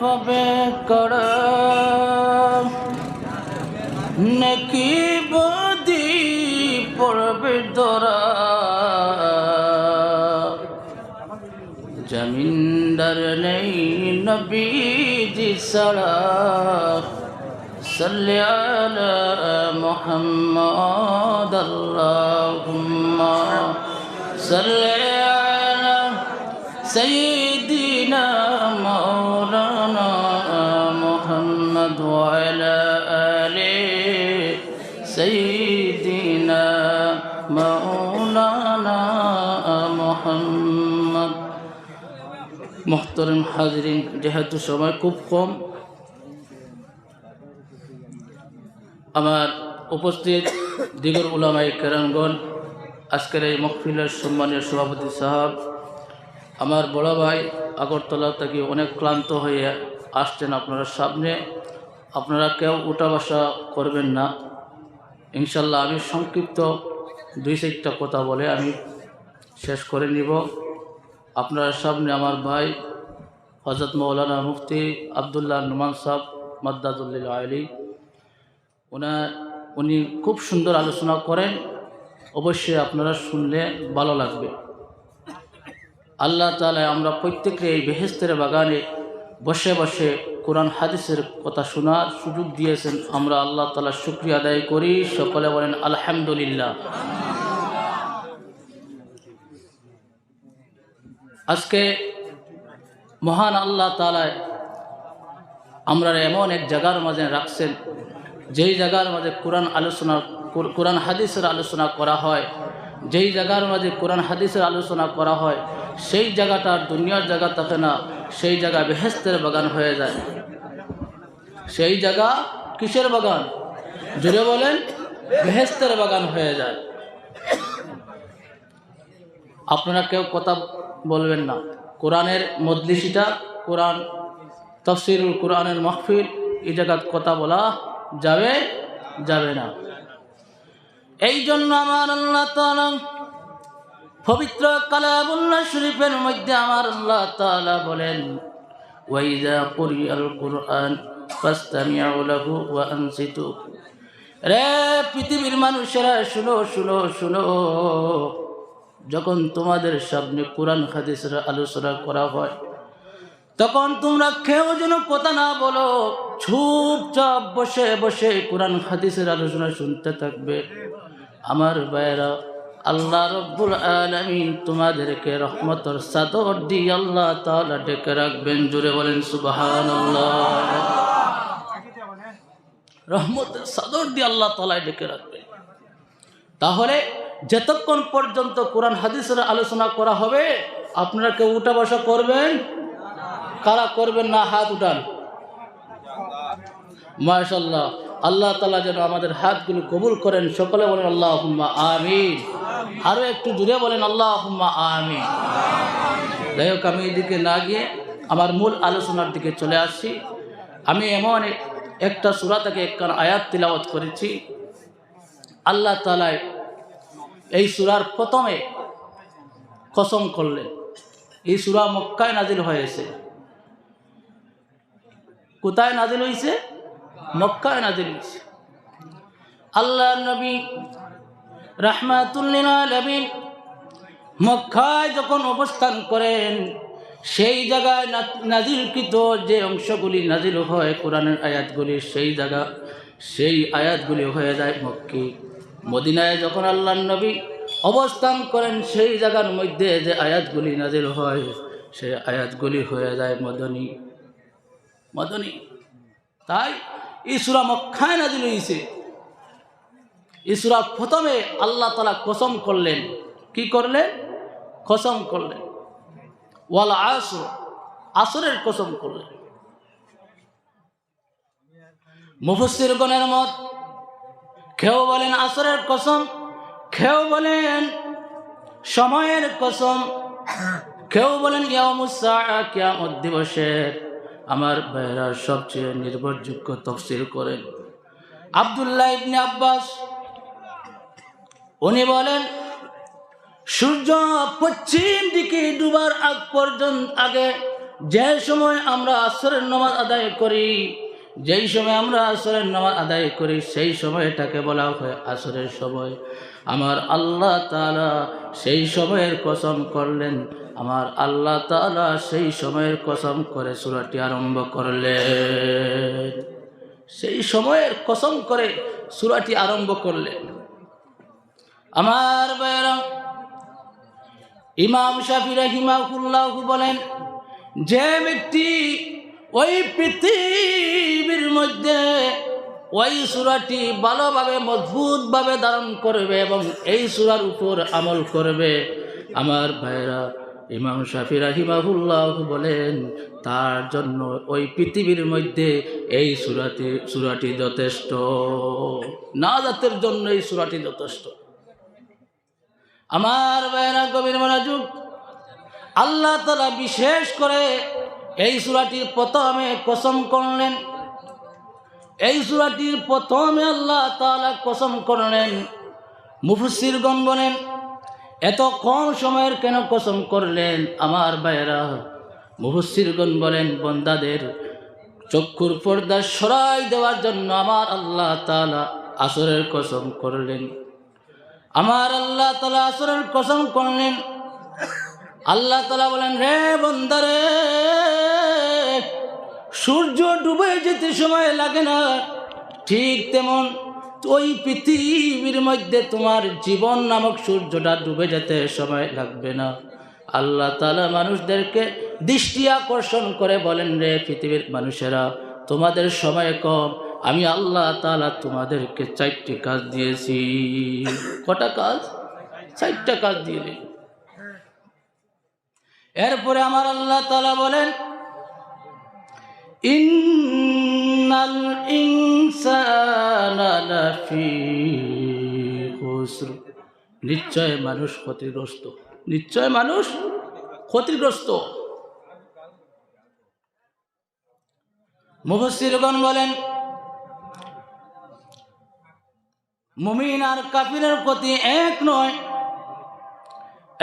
হবে কড়া নাকি বদি পড়বে দরা জমিন্দার নেই নবীজি সারা صل على محمد اللهم صل على سيدنا وعلى آل سيدنا مولانا محمد মোহতরম হাজরিন যেহেতু সময় খুব কম আমার উপস্থিত দিগর উলামাই কেরানগণ আজকের এই মকফিলের সম্মানীয় সভাপতি সাহেব আমার বড় ভাই আগরতলা থেকে অনেক ক্লান্ত হয়ে আসছেন আপনারা সামনে আপনারা কেউ উঠা বসা করবেন না। ইনশাল্লাহ আমি সংক্ষিপ্ত দুই চারটা কথা বলে আমি শেষ করে নিব। আপনার সামনে আমার ভাই হজরত মৌলানা মুফতি আবদুল্লাহ নুমান সাহ মাদ্দাদুল্লিল আলী ওনার উনি খুব সুন্দর আলোচনা করেন। অবশ্যই আপনারা শুনলে ভালো লাগবে। আল্লাহ তালা আমরা প্রত্যেকে এই বেহেস্তের বাগানে বসে বসে কোরআন, হাদিসের কথা শোনার সুযোগ দিয়েছেন। আমরা আল্লাহ তালা শুক্রিয়া আদায় করি। সকলে বলেন, আলহামদুলিল্লাহ। আজকে মহান আল্লাহ তালায় আমরা এমন এক জায়গার মাঝে রাখছেন, যেই জায়গার মাঝে কোরআন আলোচনা, কোরআন, হাদিসের আলোচনা করা হয়। যেই জায়গার মাঝে কোরআন হাদিসের আলোচনা করা হয়, সেই জায়গাটা দুনিয়ার জায়গা থাকে না, সেই জায়গা বেহেস্তের বাগান হয়ে যায়। সেই জায়গা কিসের বাগান? জুড়ে বলেন বেহেস্তের বাগান হয়ে যায়। আপনারা কেউ কথা বলবেন না। কোরআনের মদলিসিটা কোরআন তফসিরুল কোরআনের মহফিল, এই জায়গার কথা বলা যাবে যাবে না। এই জন্য আমার আল্লাহ পবিত্র কালামুল্লাহ শরীফের মধ্যে আমার আল্লাহ তাআলা বলেন ওয়াইদা কুরিয়াল কুরআন ফাস্তামিউ লাহু ওয়া রে পৃথিবীর মানুষেরা, শুনো শুনো শুনো। যখন তোমাদের সামনে কোরআন হাদিসের আলোচনা করা হয়, তখন তোমরা কেউ যেন কথা না বলো, চুপচাপ বসে বসে কোরআন হাদিসের আলোচনা শুনতে থাকবে। আমার ভাইয়েরা, আল্লাহ রব্বুল আলমিন তোমাদেরকে রহমতর সাদর দিয়ে আল্লাহ তাআলা ডেকে রাখবেন। জুড়ে বলেন সুবাহান রহমতের সাদর দিয়ে আল্লাহ তালায় ডেকে রাখবেন। তাহলে যতক্ষণ পর্যন্ত কোরআন হাদিসের আলোচনা করা হবে, আপনারা কেউ উঠা বসা করবেন? কারা করবেন না? হাত উঠান। মাশাল্লাহ আল্লাহ তালা যেন আমাদের হাতগুলো কবুল করেন। সকলে বলেন আল্লাহ হুম্মা আমিন। আরও একটু দূরে বলেন আল্লাহ হুম্মা আমিন। যাই হোক, আমি এদিকে না গিয়ে আমার মূল আলোচনার দিকে চলে আসছি আমি এমন একটা সুরা থেকে একখান আয়াত তিলাওয়াত করেছি। আল্লাহ তালায় এই সুরার প্রথমে কসম করলেন, এই সুরা মক্কায় নাজিল হয়েছে। কোথায় নাজিল হয়েছে? মক্কায় নাজিল হয়েছে। আল্লাহ নবী রাহমাতুল্লিন মক্কায় যখন অবস্থান করেন, সেই জায়গায় নাজিলকৃত যে অংশগুলি নাজিল হয় কোরআনের আয়াতগুলি, সেই জায়গা, সেই আয়াতগুলি হয়ে যায় মক্কি। মদিনায় যখন আল্লাহ নবী অবস্থান করেন, সেই জায়গার মধ্যে যে আয়াতগুলি নাজিল হয়, সেই আয়াতগুলি হয়ে যায় মদনী। মদনী। তাই ইসুরা মক্কায় নাজিল হয়েছে ইসুরা প্রথমে আল্লাহ তালা কসম করলেন। কি করলেন? কসম করলেন। ওয়াল আসর, আসরের কসম করলেন। মুফসির গণের মত, কেউ বলেন আসরের কসম, কেউ বলেন সময়ের কসম, কেউ বলেন কিয়ামত দিবসের। আমার ভাইয়েরা সবচেয়ে নির্ভরযোগ্য তফসিল করেন। আবদুল্লাহ ইবনে আব্বাস, উনি বলেন, সূর্য পশ্চিম দিকে ডুবার আগ পর্যন্ত আগে যে সময় আমরা আসরের নামাজ আদায় করি, যেই সময় আমরা আসরের নামাজ আদায় করি, সেই সময়টাকে বলা হয় আসরের সময়। আমার আল্লাহ তালা সেই সময়ের কসম করলেন আমার আল্লাহ তাআলা সেই সময়ের কসম করে সূরাটি আরম্ভ করলে সেই সময়ের কসম করে সূরাটি আরম্ভ করলেন। আমার ইমাম শাফি রহিমাহুল্লাহ বলেন, যে ব্যক্তি ওই পৃথিবীর মধ্যে ওই সুরাটি ভালোভাবে, মজবুতভাবে ধারণ করবে এবং এই সুরার উপর আমল করবে, আমার ভাইরা ইমাম শাফি রাহিমাহুল্লাহ বলেন, তার জন্য ওই পৃথিবীর মধ্যে এই সুরাটি সুরাটি যথেষ্ট। না জাতের জন্য এই সুরাটি যথেষ্ট। আমার ভাইরা গভীর মনোযোগ। আল্লাহ তালা বিশেষ করে এই সুরাটির প্রথমে কসম করলেন। এই সুরাটির প্রথমে আল্লাহ তালা কসম করলেন। মুফসিরগণ বলেন এত কম সময়ের কেন কসম করলেন আমার ভাইয়েরা? মুফসিরগণ বলেন, বন্দাদের চক্ষুর পর্দা সরাই দেওয়ার জন্য আমার আল্লাহ তালা আসরের কসম করলেন। আমার আল্লাহ তালা আসরের কসম করলেন। আল্লাহ তালা বলেন রে বন্দারে, সূর্য ডুবে যেতে সময় লাগে না। ঠিক তেমন ওই পৃথিবীর মধ্যে তোমার জীবন নামক সূর্যটা ডুবে যেতে সময় লাগবে না। আল্লাহ তালা মানুষদেরকে দৃষ্টি আকর্ষণ করে বলেন, রে পৃথিবীর মানুষেরা, তোমাদের সময় কম। আমি আল্লাহ তালা তোমাদেরকে চারটি কাজ দিয়েছি। কটা কাজ? চারটা কাজ দিয়ে এরপরে আমার আল্লাহ তালা বলেন ইন্নাল ইনসানা নিশ্চয় মানুষ ক্ষতিগ্রস্ত। নিশ্চয় মানুষ ক্ষতিগ্রস্ত। মুফসিরগণ বলেন, মুমিন আর কাফিরের প্রতি এক নয়।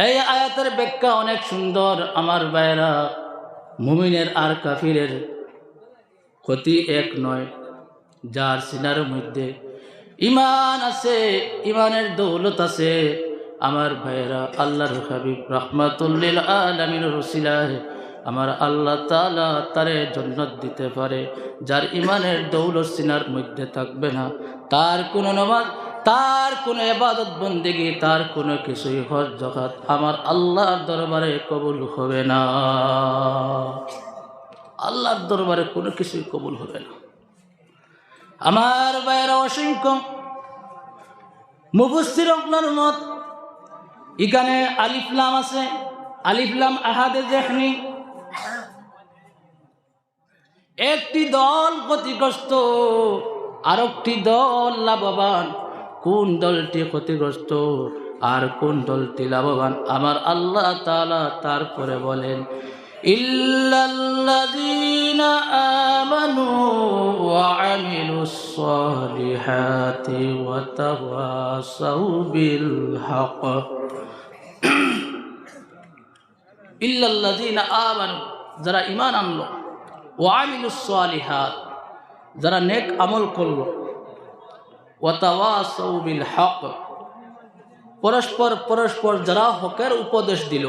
এই আয়াতের ব্যাখ্যা অনেক সুন্দর। আমার বাইরা মুমিনের আর কাফিরের ক্ষতি এক নয়, যার সিনার মধ্যে ইমান আছে ইমানের দৌলত আছে। আমার ভাইয়েরা, আল্লাহর হাবিব রহমাতুল্লিল আমার আল্লাহ তালা তারে জন্নত দিতে পারে, যার ইমানের দৌলত সিনার মধ্যে থাকবে না। তার কোনো নমাজ, তার কোনো এবাদত বন্দেগি, তার কোনো কিছুই হজ জগাত আমার আল্লাহর দরবারে কবুল হবে না। আল্লাহর দরবারে কোনো কিছুই কবুল হবে না। আমার বাইরে অসংখ্য মুবস্তির অগ্নার মত, এখানে আলিফলাম আছে আলিফলাম আহাদে যেখানে একটি দল ক্ষতিগ্রস্ত আর একটি দল লাভবান। কোন দলটি ক্ষতিগ্রস্ত আর কোন দলটি লাভবান? আমার আল্লাহ তালা তারপরে বলেন আমানু ওয়া আমিলুস সালিহাতি ওয়া তাওয়াসাউ বিল হক ইল্লাল্লাযীনা আমানু, যারা ঈমান আনলো, ওয়া আমিলুস সালিহাত যারা নেক আমল করল ওয়াতাওয়াসাউ বিল হক পরস্পর পরস্পর যারা হকের উপদেশ দিল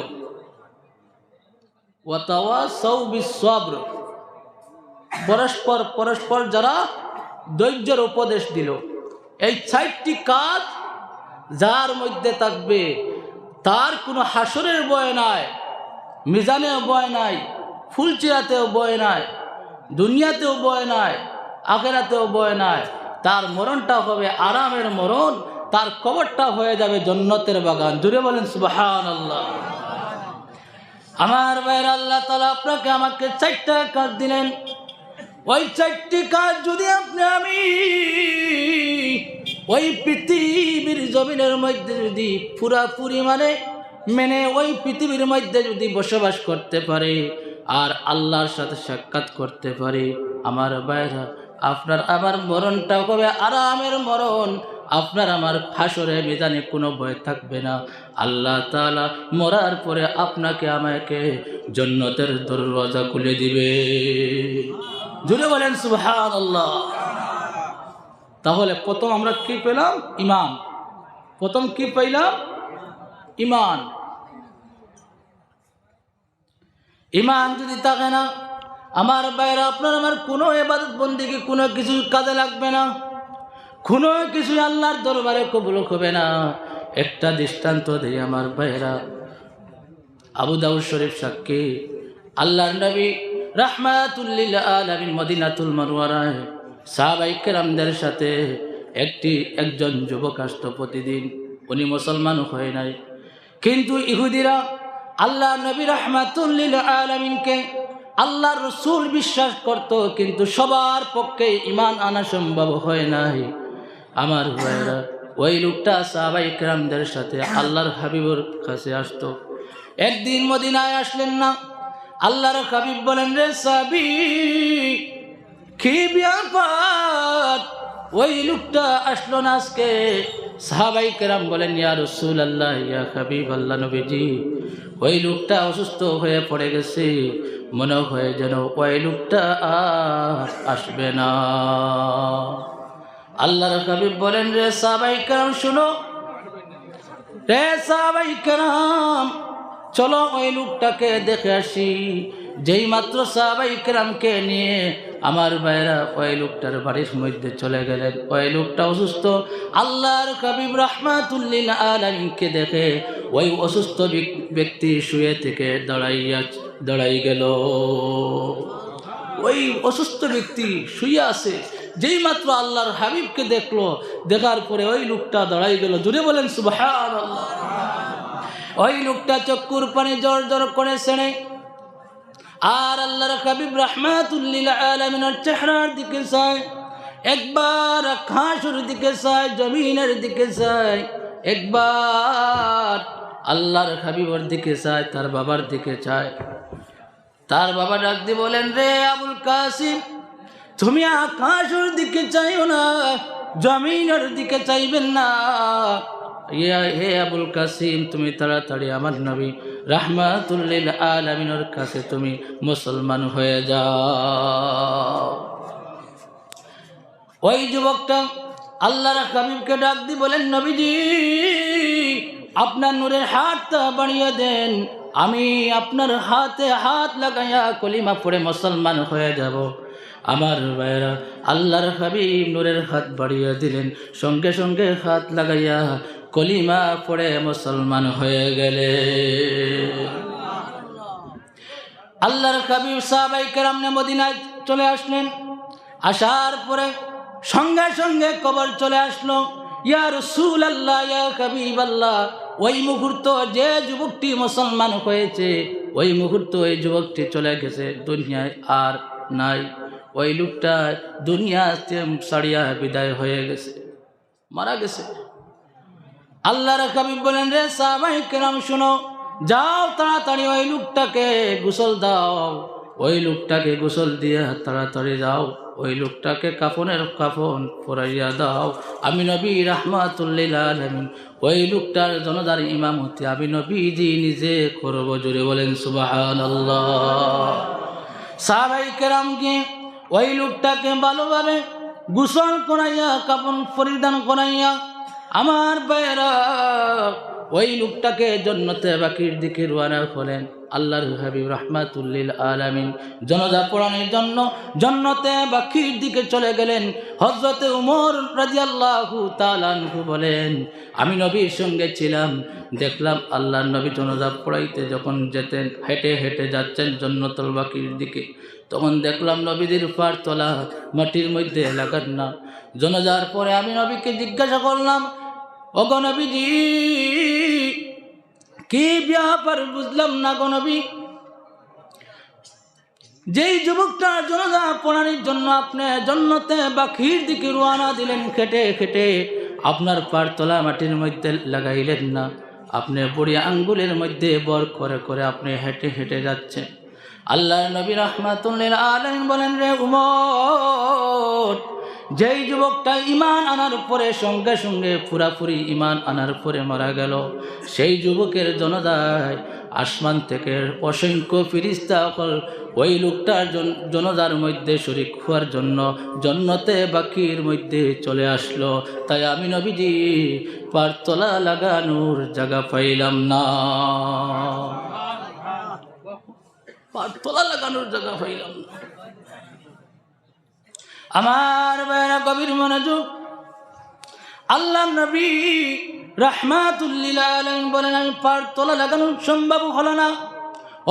পরস্পর পরস্পর যারা ধৈর্যের উপদেশ দিল। এই চারটি কাজ যার মধ্যে থাকবে, তার কোনো হাসরের বয় নাই, মিজানেও বয় নাই, ফুলচিরাতেও বয় নাই, দুনিয়াতেও বয় নাই, আখেরাতেও বয় নাই। তার মরণটা হবে আরামের মরণ, তার কবরটা হয়ে যাবে জন্নতের বাগান। জুড়ে বলেন সুবাহান আল্লাহ আমার ভাইয়ের আল্লাহ তালা আপনাকে আমাকে চারটা কাজ দিলেন। ওই চারটি কাজ যদি আপনি আমি ওই পৃথিবীর জমিনের মধ্যে যদি পুরাপুরি মানে মেনে ওই পৃথিবীর মধ্যে যদি বসবাস করতে পারে আর আল্লাহর সাথে সাক্ষাৎ করতে পারে, আমার বাইরা আপনার আমার মরণটা হবে আরামের মরণ আপনার আমার ফাঁসরে মেদানে কোনো ভয় থাকবে না। আল্লাহ তাআলা মরার পরে আপনাকে আমাকে জন্নতের দরওয়াজা খুলে দিবে। জুড়ে বলেন সুবহান আল্লাহ তাহলে প্রথম আমরা কি পেলাম? ইমান প্রথম কি পাইলাম ইমান ইমান যদি থাকে না, আমার বাইরে আপনার আমার কোনো এবাদত বন্দিকে কোনো কিছু কাজে লাগবে না। কোনো কিছু আল্লাহর দরবারে কবুল হবে না। একটা দৃষ্টান্ত দেই আমার বাইরা আবু দাউদ শরীফ সাক্ষী, আল্লাহর নবী রাহমাতুল্লিল আলামিন মদিনাতুল মরওয়ারায় সাহাবাই কেরামদের সাথে একটি, একজন যুবক আসতো প্রতিদিন। উনি মুসলমান হয় নাই। কিন্তু ইহুদিরা আল্লাহ নবী রহমাতুল্লিল আলমিনকে আল্লাহ রসুল বিশ্বাস করত, কিন্তু সবার পক্ষে ইমান আনা সম্ভব হয় নাই। আমার ভাইরা ওই লোকটা সাহাবাই কেরামদের সাথে আল্লাহর হাবিবর কাছে আসতো। একদিন মদিনায় আসলেন না, আল্লাহর হাবিব বলেন, রে সাবি কি ব্যাপার? ওই লোকটা আসলো না আজকে? সাহাবাই কেরাম বলেন, ইয়া রসুল আল্লাহ ইয়া হাবিব আল্লাহ নবীজি, ওই লোকটা অসুস্থ হয়ে পড়ে গেছে, মনে হয় যেন ওই লোকটা আসবে না। আল্লাহর হাবিব বলেন, রে সাহাবাই কেরাম, শুনো। রে সাহাবাই কেরাম, চলো ওই লোকটাকে দেখে আসি। যেই মাত্র সাহাবাই কেরামকে নিয়ে আমার ভাইরা ওই লোকটার বাড়ির মধ্যে চলে গেলেন। ওই লোকটা অসুস্থ। আল্লাহর কবিব রহমাতুল্লিল আলমকে দেখে ওই অসুস্থ ব্যক্তি শুয়ে থেকে দাঁড়াইয়া, দাঁড়াই গেল। ওই অসুস্থ ব্যক্তি শুয়ে আছে। যেই মাত্র আল্লাহর হাবিবকে দেখল, দেখার পরে ওই লোকটা দাঁড়াই গেল জুড়ে বলেন সুবাহ ওই লোকটা চক্কুর পানি জোর জোর করে সেনে, আর আল্লাহর হাবিব রহমাতুল্লিল আলমিনের চেহারার দিকে একবার ঘাসের দিকে চায়, জমিনের দিকে চায়, একবার আল্লাহর হাবিবর দিকে চায়, তার বাবার দিকে চায়। তার বাবা ডাক দিয়ে বলেন, রে আবুল কাসিম তুমি আকাশের দিকে চাইও না, জমিনের দিকে চাইবেন না। ইয়া, হে আবুল কাসিম, তুমি তাড়াতাড়ি আমার নবী রাহমাতুল্লিল আলামিনের কাছে তুমি মুসলমান হয়ে যাও। ওই যুবকটা আল্লাহর হাবিবকে ডাক দি বলেন, নবীজি, আপনার নূরের হাতটা বাড়িয়ে দেন। আমি আপনার হাতে হাত লাগাইয়া কলিমা পড়ে মুসলমান হয়ে যাব। আমার ভাইরা আল্লাহর হাবিব নূরের হাত বাড়িয়ে দিলেন। সঙ্গে সঙ্গে হাত লাগাইয়া কলিমা পড়ে মুসলমান হয়ে গেলে। আল্লাহর কাবিব সাহাবাই কেরামনে মদিনায় চলে আসলেন। আসার পরে সঙ্গে সঙ্গে কবর চলে আসলো। ইয়া রসুল আল্লাহ ইয়া কাবিব আল্লাহ ওই মুহূর্ত যে যুবকটি মুসলমান হয়েছে, ওই মুহূর্ত ওই যুবকটি চলে গেছে। দুনিয়ায় আর নাই। ওই লোকটা দুনিয়া সারিয়া বিদায় হয়ে গেছে, মারা গেছে। আল্লাহর কাবিব বলেন, রে সাহাবাই কেরাম, শুনো, যাও তাড়াতাড়ি ওই লোকটাকে গোসল দাও, ওই লোকটাকে গোসল দিয়ে তাড়াতাড়ি যাও, ওই লোকটাকে কাফনের কাফন পরাইয়া দাও, আমি নবী রাহমাতুল্লিল ওই লোকটার জনদার ইমামতি আমি নবীজি নিজে করব। জুড়ে বলেন সুবাহান আল্লাহ সাহাবাই কেরামকে ওই লোকটাকে ভালোভাবে গোসল করাইয়া কাপন পরিধান করাইয়া আমার বাইরা ওই লোকটাকে জন্নতে বাকির দিকে রোয়ানা করেন আল্লাহর হাবিব রহমাতুল্লিল আলামিন। জনজা পড়ানোর জন্য জন্নতে বাকির দিকে চলে গেলেন। হজরতে উমর রাজিয়াল্লাহু তালানহু বলেন, আমি নবীর সঙ্গে ছিলাম। দেখলাম আল্লাহর নবী জনজা পড়াইতে যখন যেতেন, হেঁটে হেঁটে যাচ্ছেন জন্নতল বাকির দিকে। তখন দেখলাম নবীদের পার তোলা মাটির মধ্যে লাগার না। জনজার পরে আমি নবীকে জিজ্ঞাসা করলাম, ওগো নবীজি কি ব্যাপার বুঝলাম না গো নবী? যেই যুবকটা জনজা পড়ানির জন্য আপনি জন্নতে বাকির দিকে রোয়ানা দিলেন, খেটে খেটে আপনার পার তোলা মাটির মধ্যে লাগাইলেন না। আপনি বুড়ি আঙ্গুলের মধ্যে বর করে করে আপনি হেঁটে হেঁটে যাচ্ছেন। আল্লাহ নবী রহমাতুল্লিল আলম বলেন, রে উমর যেই যুবকটা ইমান আনার পরে সঙ্গে সঙ্গে পুরাপুরি ইমান আনার পরে মারা গেল। সেই যুবকের জনদায় আসমান থেকে অসংখ্য ফিরিস্তা অকল ওই লোকটার জন- জনদার মধ্যে শরিক হওয়ার জন্য জন্নতে বাকির মধ্যে চলে আসলো। তাই আমি নবীজি পারতলা লাগানোর জায়গা পাইলাম না। পারতলা লাগানোর জায়গা পাইলাম না। আমার বেড়া গভীর মনোযোগ। আল্লাহ নবী রাহমাতুল্লিল আলম বলেন, আমি পার তোলা লাগানো সম্ভব হলো না।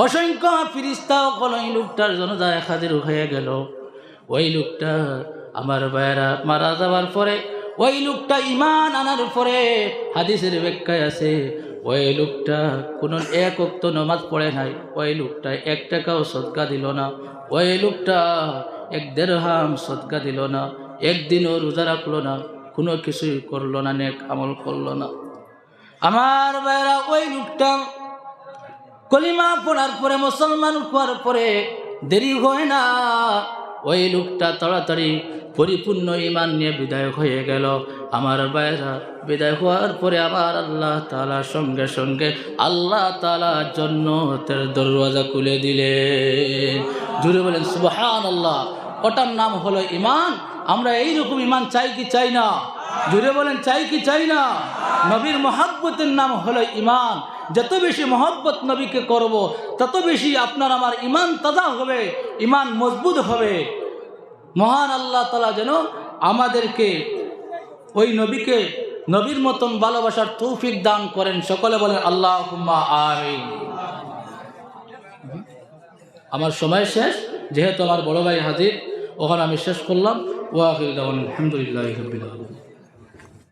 অসংখ্য ফিরিস্তা হলো এই লোকটার জনদায় খাদের হয়ে গেল। ওই লোকটা আমার বাইরা মারা যাওয়ার পরে, ওই লোকটা ইমান আনার পরে হাদিসের ব্যাখ্যায় আছে, ওই লোকটা কোনো এক অক্ত নমাজ পড়ে নাই। ওই লোকটা এক টাকাও সদকা দিল না। ওই লোকটা এক দেড় হাম সদকা দিল না, একদিনও রোজা রাখল না, কোনো কিছুই করল না, নেক আমল করল না। আমার বাইরা ওই লোকটা কলিমা পড়ার পরে, মুসলমান হওয়ার পরে দেরি হয় না। ওই লোকটা তাড়াতাড়ি পরিপূর্ণ ইমান নিয়ে বিদায় হয়ে গেল। আমার বাইরা বিদায় হওয়ার পরে আবার আল্লাহ তালা সঙ্গে সঙ্গে আল্লাহ তালা জন্নতের দরওয়াজা খুলে দিলেন। জুড়ে বলেন সুবহান আল্লাহ ওটার নাম হলো ইমান আমরা এইরকম ইমান চাই কি চাই না? জুড়ে বলেন, চাই কি চাই না? নবীর মহাব্বতের নাম হলো ইমান যত বেশি মহব্বত নবীকে করব, তত বেশি আপনার আমার ইমান তাজা হবে ইমান মজবুত হবে। মহান আল্লাহ তালা যেন আমাদেরকে ওই নবীকে নবীর মতন ভালোবাসার তৌফিক দান করেন। সকলে বলেন আল্লাহ আমিন। আমার সময় শেষ, যেহেতু আমার বড় ভাই হাজির, ওখানে আমি শেষ করলাম। ওয়াহিল আলহামদুলিল্লাহ